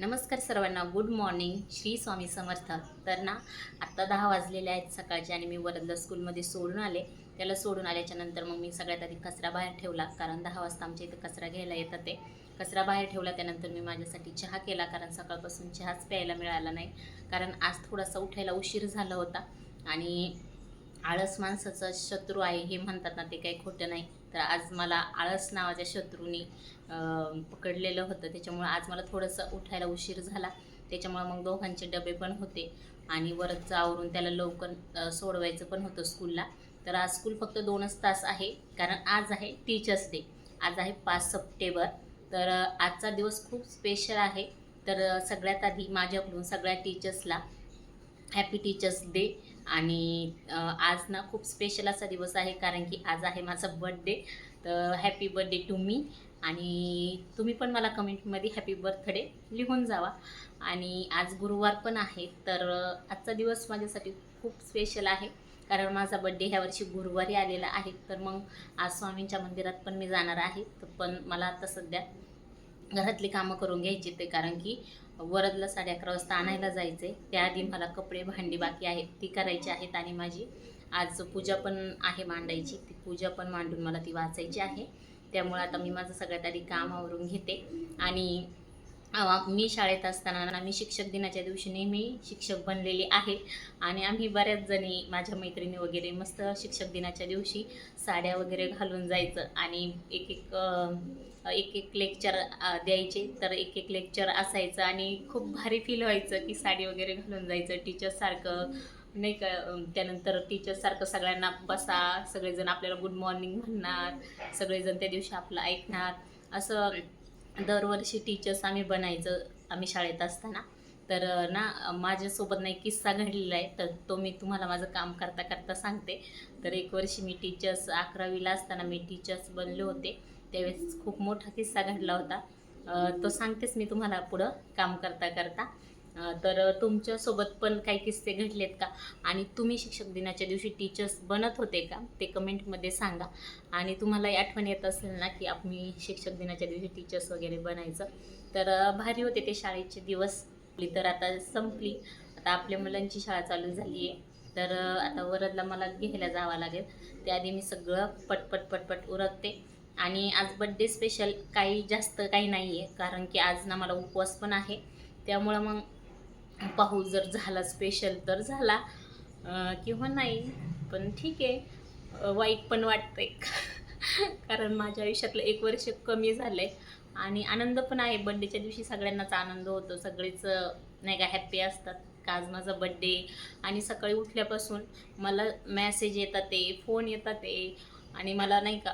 नमस्कार सर्वांना. Good morning Shri Swami Samarth. तर ना आत्ता दहा वाजलेले आहेत सकाळचे आणि मी वरदला स्कूलमध्ये सोडून आले. त्याला सोडून आल्याच्यानंतर मग मी सगळ्यात आधी कचरा बाहेर ठेवला कारण दहा वाजता आमच्या इथं कचरा घ्यायला येतात ते. कचरा बाहेर ठेवला त्यानंतर मी माझ्यासाठी चहा केला कारण सकाळपासून चहाच प्यायला मिळाला नाही. कारण आज थोडासा उठायला उशीर झाला होता आणि आळस माणसाचा शत्रू आहे हे म्हणतात ना ते काही खोटं नाही. तर आज मला आळस नावाच्या शत्रूनी पकडलेलं होतं. त्याच्यामुळं आज मला थोडंसं उठायला उशीर झाला. त्याच्यामुळं मग दोघांचे डबे पण होते. आणि वरचं आवरून त्याला लवकर सोडवायचं पण होतं स्कूलला. तर आज स्कूल फक्त दोनच तास आहे. कारण आज आहे टीचर्स डे. आज आहे पाच सप्टेंबर. तर आजचा दिवस खूप स्पेशल आहे. तर सगळ्यात आधी माझ्याकडून सगळ्या टीचर्सला हॅपी टीचर्स डे आणि आज ना खूप स्पेशल असा दिवस आहे कारण की आज आहे माझा बर्थडे तर हॅपी बर्थडे टू मी आणि तुम्ही पण मला कमेंटमध्ये हॅपी बर्थडे लिहून जावा. आणि आज गुरुवार पण आहे. तर आजचा दिवस माझ्यासाठी खूप स्पेशल आहे. कारण माझा बड्डे ह्या वर्षी गुरुवारी आलेला आहे. तर मग आज स्वामींच्या मंदिरात पण मी जाणार आहे. तर पण मला आता सध्या घरातली कामं करून घ्यायची ते. कारण की वरदला साडे अकरा वाजता आणायला जायचं आहे त्याआधी मला कपडे भांडी बाकी आहेत ती करायची आहेत आणि माझी आज पूजा पण आहे मांडायची. ती पूजा पण मांडून मला ती वाचायची आहे. त्यामुळे आता मी माझं सगळ्यात आधी काम आवरून घेते. आणि मी शाळेत असताना मी शिक्षक दिनाच्या दिवशी नेहमी शिक्षक बनलेली आहे. आणि आम्ही बऱ्याच जणी माझ्या मैत्रिणी वगैरे मस्त शिक्षक दिनाच्या दिवशी साड्या वगैरे घालून जायचं. आणि एक एक एक एक लेक्चर द्यायचे. तर एक एक लेक्चर असायचं आणि खूप भारी फील व्हायचं की साडी वगैरे घालून जायचं. टीचरसारखं नाही का त्यानंतर टीचरसारखं सगळ्यांना बसा सगळेजण आपल्याला गुड मॉर्निंग म्हणणार सगळेजण त्या दिवशी आपलं ऐकणार. असं दरवर्षी टीचर्स आम्ही बनायचं आम्ही शाळेत असताना. तर ना माझ्यासोबत नाही किस्सा घडलेला आहे. तर तो मी तुम्हाला माझं काम करता करता सांगते. तर एक वर्षी मी टीचर्स अकरावीला असताना मी टीचर्स बनले होते. त्यावेळेस खूप मोठा किस्सा घडला होता. तो सांगतेच मी तुम्हाला पुढं काम करता करता. तर तुमच्यासोबत पण काही किस्से घडलेत का? आणि तुम्ही शिक्षक दिनाच्या दिवशी टीचर्स बनत होते का? ते कमेंटमध्ये सांगा. आणि तुम्हालाही आठवण येत असेल ना की आम्ही शिक्षक दिनाच्या दिवशी टीचर्स वगैरे बनायचं. तर भारी होते ते शाळेचे दिवस. तर आता संपली. आता आपल्या मुलांची शाळा चालू झाली आहे तर आता वरदला मला घ्यायला जावं लागेल. त्याआधी मी सगळं पटपट पटपट उरकते. आणि आज बड्डे स्पेशल काही जास्त काही नाही आहे कारण की आज ना मला उपवास पण आहे. त्यामुळं मग पाहू जर झाला स्पेशल तर झाला. किंवा नाही पण ठीक आहे. वाईट पण वाटतंय. कारण माझ्या आयुष्यातलं एक वर्ष कमी झालं आहे आणि आनंद पण आहे. बड्डेच्या दिवशी सगळ्यांनाच आनंद होतो. सगळेच नाही का हॅप्पी असतात. का आज माझा बड्डे आणि सकाळी उठल्यापासून मला मॅसेज येतात ते फोन येतात ते. आणि मला नाही का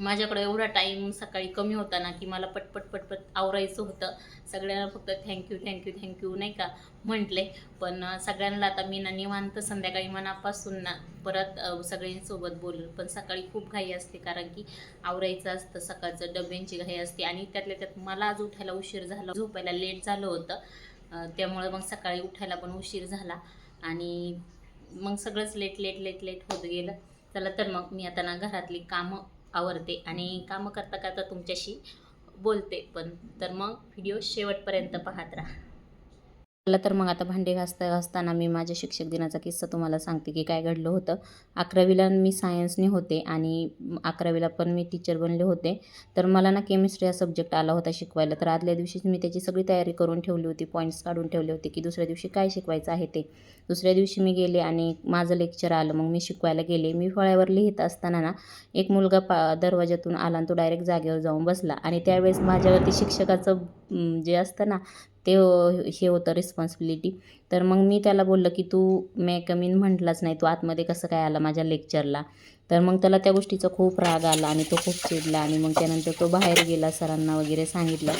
माझ्याकडे एवढा टाईम सकाळी कमी होता ना की मला पटपट पटपट आवरायचं होतं. सगळ्यांना फक्त थँक्यू थँक्यू थँक्यू नाही का म्हटले. पण सगळ्यांना आता मी ना निवांत संध्याकाळी मनापासून ना परत सगळ्यांसोबत बोलू पण सकाळी खूप घाई असते कारण की आवरायचं असतं सकाळचं डब्यांची घाई असते आणि त्यातल्या त्यात मला आज उठायला उशीर झाला. झोपायला लेट झालं होतं. त्यामुळे मग सकाळी उठायला पण उशीर झाला आणि मग सगळंच लेट लेट लेट लेट होत गेलं. चला तर मग मी आता ना घरातली कामं आवरते आणि कामं करता करता तुमच्याशी बोलते पण. तर मग व्हिडिओ शेवटपर्यंत पाहत राहा. चला तर मग आता भांडे घासता घासताना मी माझ्या शिक्षक दिनाचा किस्सा तुम्हाला सांगते की काय घडलं होतं. अकरावीला मी सायन्सने होते आणि अकरावीला पण मी टीचर बनले होते. तर मला ना केमिस्ट्री हा सब्जेक्ट आला होता शिकवायला. तर आदल्या दिवशीच मी त्याची सगळी तयारी करून ठेवली होती पॉईंट्स काढून ठेवले होते की दुसऱ्या दिवशी काय शिकवायचं आहे ते. दुसऱ्या दिवशी मी गेले आणि माझं लेक्चर आलं. मग मी शिकवायला गेले. मी फळ्यावर लिहित असताना ना एक मुलगा पा दरवाजातून आला आणि तो डायरेक्ट जागेवर जाऊन बसला. आणि त्यावेळेस माझ्यावरती शिक्षकाचं जे असतं ना ते हे होतं रिस्पॉन्सिबिलिटी तर मग मी त्याला बोललं की तू मे कमीन म्हटलाच नाही. तू आतमध्ये कसं काय आला माझ्या लेक्चरला तर मग त्याला त्या गोष्टीचा खूप राग आला आणि तो खूप चिडला आणि मग त्यानंतर तो बाहेर गेला सरांना वगैरे सांगितलं.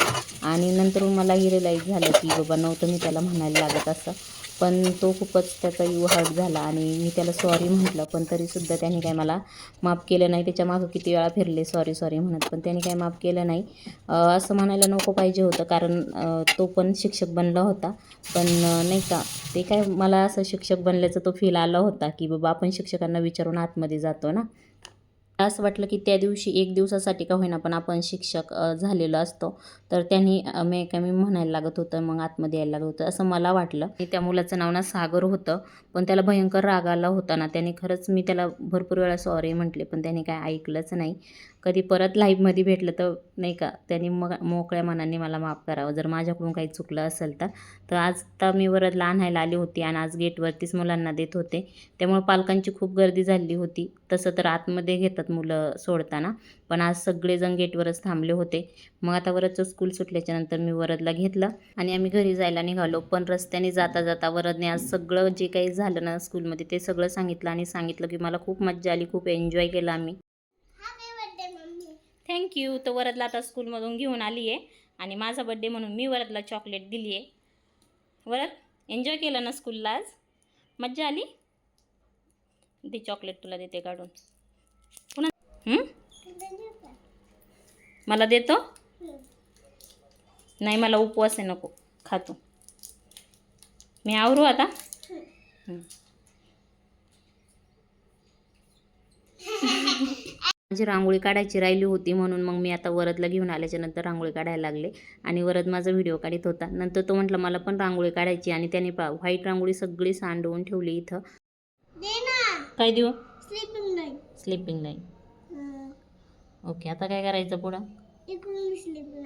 आणि नंतर मलाही रिलाईज झालं की बाबा नव्हतं मी त्याला म्हणायला लागत असं. पण तो खूपच त्याचा यू हर्ट झाला आणि मी त्याला सॉरी म्हटलं पण तरीसुद्धा त्याने काय मला माफ केलं नाही. त्याच्या मागं किती वेळा फिरले सॉरी सॉरी म्हणत पण त्याने काय माफ केलं नाही. असं म्हणायला नको पाहिजे होतं कारण तो पण शिक्षक बनला होता. पण नाही का ते काय मला असं शिक्षक बनल्याचा तो फील आला होता की बाबा आपण शिक्षकांना विचारून आतमध्ये जातो ना. असं वाटलं की त्या दिवशी एक दिवसासाठी का होईना पण आपण शिक्षक झालेलो असतो. तर त्यांनी मी मे काय मी म्हणायला लागत होतं मग आतमध्ये यायला लागत होतं. असं मला वाटलं. की त्या मुलाचं नाव ना सागर होतं. पण त्याला भयंकर राग आला होता ना त्याने खरंच मी त्याला भरपूर वेळा सॉरी म्हटले पण त्याने काय ऐकलंच नाही. कधी परत लाईव्हमध्ये भेटलं तर नाही का त्यांनी मग मोकळ्या मनाने मला माफ करावं. जर माझ्याकडून काही चुकलं असेल तर. तर आज तर मी वरदला आणायला आली होती आणि आज गेटवरतीच मुलांना देत होते. त्यामुळे पालकांची खूप गर्दी झाली होती. तसं तर आतमध्ये घेतात मुलं सोडताना. पण आज सगळेजण गेटवरच थांबले होते. मग आता वरदचं स्कूल सुटल्याच्या नंतर मी वरदला घेतलं आणि आम्ही घरी जायला निघालो. पण रस्त्याने जाता जाता वरदने आज सगळं जे काही झालं ना स्कूलमध्ये ते सगळं सांगितलं आणि सांगितलं की मला खूप मज्जा आली खूप एन्जॉय केला आम्ही. थँक्यू तर वरदला आता स्कूलमधून घेऊन आली आहे आणि माझा बड्डे म्हणून मी वरदला चॉकलेट दिली आहे वरद एन्जॉय केलं ना स्कूलला आज? मज्जा आली? ती चॉकलेट तुला देते काढून. पुन्हा? मला देतो? नाही मला उपवास आहे नको. खातो. मी आवरू आता हं. माझी रांगोळी काढायची राहिली होती म्हणून मग मी आता वरदला घेऊन आल्याच्यानंतर रांगोळी काढायला लागले. आणि वरद माझा व्हिडिओ काढत होता. नंतर तो म्हटलं मला पण रांगोळी काढायची आणि त्याने पा व्हाईट रांगोळी सगळी सांडवून ठेवली इथं. काय देऊ? Sleeping line sleeping line okay आता काय करायचं पुढं?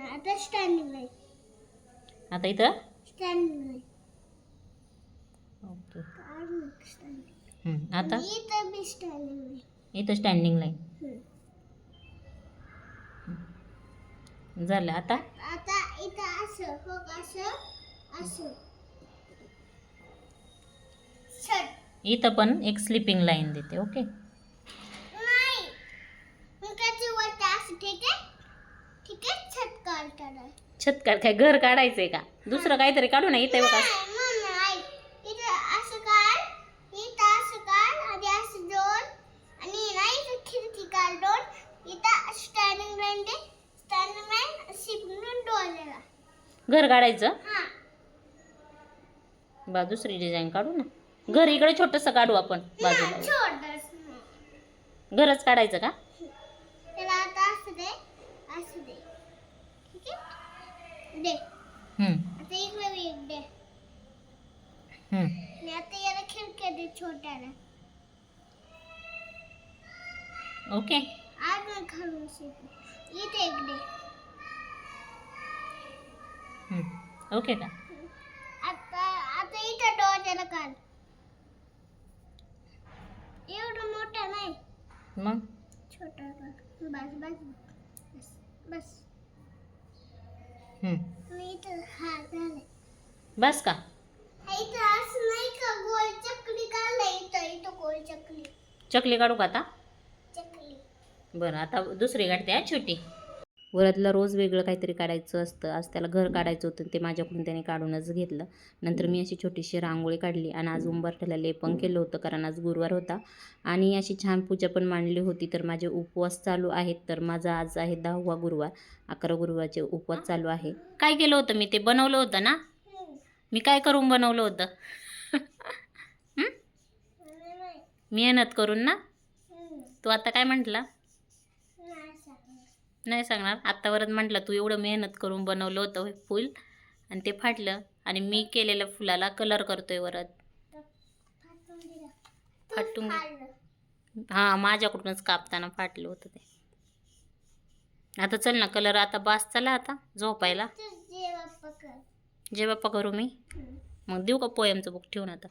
आता स्टँडिंग लाईन आता इथं? Standing line okay. आता इथं स्टँडिंग लाईन झालं. आता? आता इथं असं हो असं असं. इथं पण एक स्लिपिंग लाईन देते ओके नाही. मग त्याची वरती असं ठीक आहे? ठीक आहे? छत काढताना छत काढ काय घर काढायचंय का? दुसरं काहीतरी काढू ना इथे बघा नाही, मम्मी, ऐक. इथं असं काढ इथं असं काढ आणि असं दोन आणि ना इथं खिडकी काढ दोन इथं स्टँडिंग लाईन दे स्टँडिंग लाईन शिपणून डोळ्याला हा बा दुसरी डिझाईन काढू ना. घर इकडे छोटंसं काढू आपण बाजूला. घरच काढायचं का? त्याला ओके का आता आता इथं काढ. एवढं मोठं नाही. मग? छोटं बस बस बस बस. आणि इथं हा झालं बस का? इथं असं नाही का? गोल चकली काढलं इथं इथं गोल चकली. चकली काढू का आता? चकली. बरं आता दुसरी काढते हा छोटी. वरातला रोज वेगळं काहीतरी काढायचं असतं. आज त्याला घर काढायचं होतं ते माझ्याकडून त्याने काढूनच घेतलं. नंतर मी अशी छोटीशी रांगोळी काढली आणि आज उंबरठ्याला लेपन केलं होतं कारण आज गुरुवार होता. आणि अशी छान पूजा पण मांडली होती. तर माझे उपवास चालू आहेत. तर माझा आज आहे दहावा गुरुवार. अकरा गुरुवारचे उपवास चालू आहे. काय केलं होतं? मी ते बनवलं होतं ना? मी काय करून बनवलं होतं? हं? मेहनत करून ना. तू आता काय म्हटला. नाही सांगणार. आत्तावरच म्हटलं तू एवढं मेहनत करून बनवलं होतं हे फूल. आणि ते फाटलं. आणि मी केलेल्या फुलाला कलर करतोय वरत फाटून. हां माझ्याकडूनच कापताना फाटलं होतं ते. आता चल ना कलर आता बास चला आता झोपायला. जेव्हा पकड मी. मग देऊ का पोयमचं बुक ठेवून आता.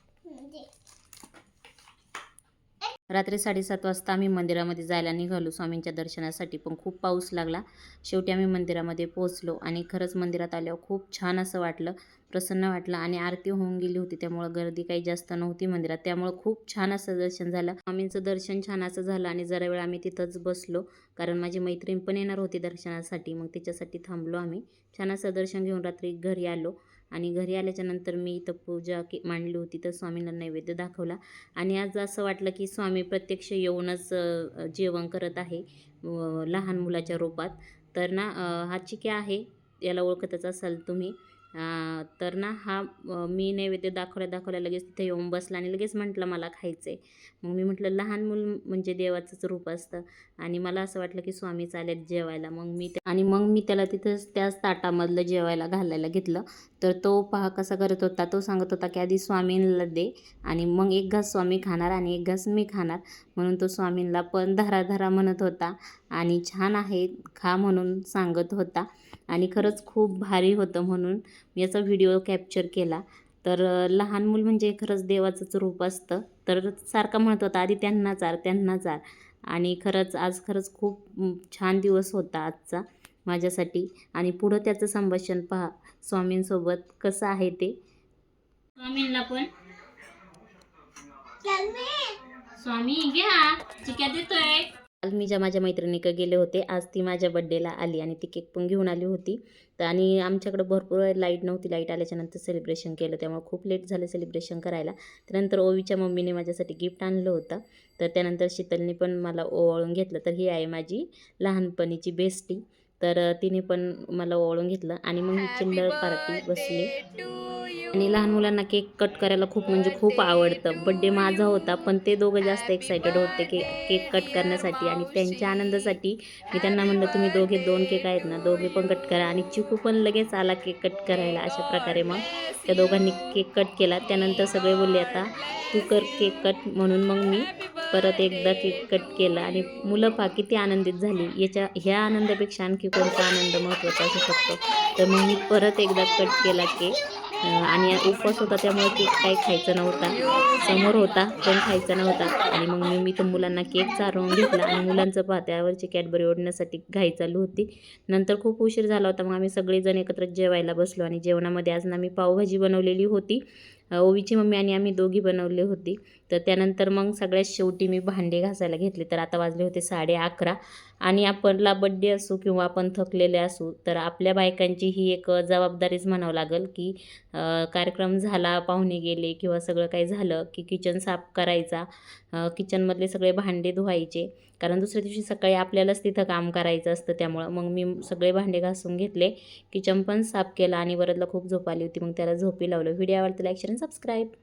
रात्री साडेसात वाजता आम्ही मंदिरामध्ये जायला निघालो. स्वामींच्या दर्शनासाठी पण खूप पाऊस लागला. शेवटी आम्ही मंदिरामध्ये पोहोचलो आणि खरंच मंदिरात आल्यावर खूप छान असं वाटलं प्रसन्न वाटलं आणि आरती होऊन गेली होती. त्यामुळं गर्दी काही जास्त नव्हती मंदिरात. त्यामुळं खूप छान असं दर्शन झालं. स्वामींचं दर्शन छान असं झालं आणि जरा वेळ आम्ही तिथंच बसलो. कारण माझी मैत्रीण पण येणार होती दर्शनासाठी. मग त्याच्यासाठी थांबलो आम्ही. छान असं दर्शन घेऊन रात्री घरी आलो. आणि घरी आल्याच्यानंतर मी इथं पूजा के मांडली होती तर स्वामींना नैवेद्य दाखवला. आणि आज असं वाटलं की स्वामी प्रत्यक्ष येऊनच जेवण करत आहे लहान मुलाच्या रूपात. तर ना हा चिक्या आहे याला ओळखतच असाल तुम्ही. तर ना हा मी नैवेद्य दाखवल्या दाखवल्या लगेच तिथे येऊन बसला आणि लगेच म्हटलं मला खायचं आहे मग मी म्हटलं लहान मूल म्हणजे देवाचंच रूप असतं. आणि मला असं वाटलं की स्वामी चालेल जेवायला. मग मी आणि मग मी त्याला तिथंच त्याच ताटामधलं जेवायला घालायला घेतलं. तर तो पहा कसा करत होता. तो सांगत होता की आधी स्वामींना दे आणि मग एक घास स्वामी खाणार आणि एक घास मी खाणार. म्हणून तो स्वामींना पण धरा धरा म्हणत होता आणि छान आहे खा म्हणून सांगत होता. आणि खरंच खूप भारी होतं म्हणून मी याचा व्हिडिओ कॅप्चर केला. तर लहान मूल म्हणजे खरंच देवाचंच रूप असतं. तर सारखा म्हणत होता आधी त्यांना चार त्यांना चार. आणि खरंच आज खरंच खूप छान दिवस होता आजचा माझ्यासाठी. आणि पुढं त्याचं संभाषण पहा स्वामींसोबत कसं आहे ते. स्वामींना पण. स्वामी घ्या. चिक्या देतोय. काल मी ज्या माझ्या मैत्रिणीकडे गेले होते आज ती माझ्या बड्डेला आली आणि ती केक पण घेऊन आली होती. तर आणि आमच्याकडं भरपूर लाइट नव्हती लाइट आल्याच्यानंतर सेलिब्रेशन केलं. त्यामुळे खूप लेट झालं सेलिब्रेशन करायला. त्यानंतर ओवीच्या मम्मीने माझ्यासाठी गिफ्ट आणलं होतं. तर त्यानंतर शीतलने पण मला ओवाळून घेतलं. तर ही आहे माझी लहानपणीची बेस्टी तर तिने पण मला ओवाळून घेतलं आणि मग ही चिल्लर पार्टी बसली. आणि लहान मुलांना केक कट करायला खूप म्हणजे खूप आवडतं. बड्डे माझा होता पण ते दोघं जास्त एक्सायटेड होते की केक कट करण्यासाठी आणि त्यांच्या आनंदासाठी मी त्यांना म्हणलं तुम्ही दोघे दोन केक आहेत ना दोघे पण कट करा आणि चिकू पण लगेच आला केक कट करायला अशा प्रकारे मग त्या दोघांनी केक कट केला. त्यानंतर सगळे बोलले आता तू कर केक कट. म्हणून मग मी परत एकदा केक कट केला आणि मुलं पहा किती आनंदित झाली. याच्या ह्या आनंदापेक्षा आणखी कोणता आनंद महत्त्वाचा असू शकतो? तर मग मी परत एकदा कट केला केक. आणि उपवास होता त्यामुळे केक काही खायचा नव्हता. समोर होता पण खायचा नव्हता. आणि मग मी मी तर मुलांना केक चारवून घेतला आणि मुलांचं पहा त्यावरची कॅडबरी ओढण्यासाठी घाई चालू होती. नंतर खूप उशीर झाला होता मग आम्ही सगळेजण एकत्र जेवायला बसलो आणि जेवणामध्ये आज ना मी पावभाजी बनवलेली होती. ओवीची मम्मी आणि आम्ही दोघी बनवली होती. तर त्यानंतर मग सगळ्यात शेवटी मी भांडे घासायला घेतले. तर आता वाजले होते साडे अकरा. आणि आपणला बड्डे असू किंवा आपण थकलेले असू तर आपल्या बायकांची ही एक जबाबदारीच म्हणावं लागेल की कार्यक्रम झाला पाहुणे गेले किंवा सगळं काही झालं की किचन साफ करायचा किचनमधले सगळे भांडे धुवायचे. कारण दुसऱ्या दिवशी सकाळी आपल्यालाच तिथं काम करायचं असतं त्यामुळं. मग मी सगळे भांडे घासून घेतले किचन पण साफ केलं आणि वरदला खूप झोप आली होती मग त्याला झोपी लावलं. व्हिडिओ आवडतं लाईक शेअर सबस्क्राईब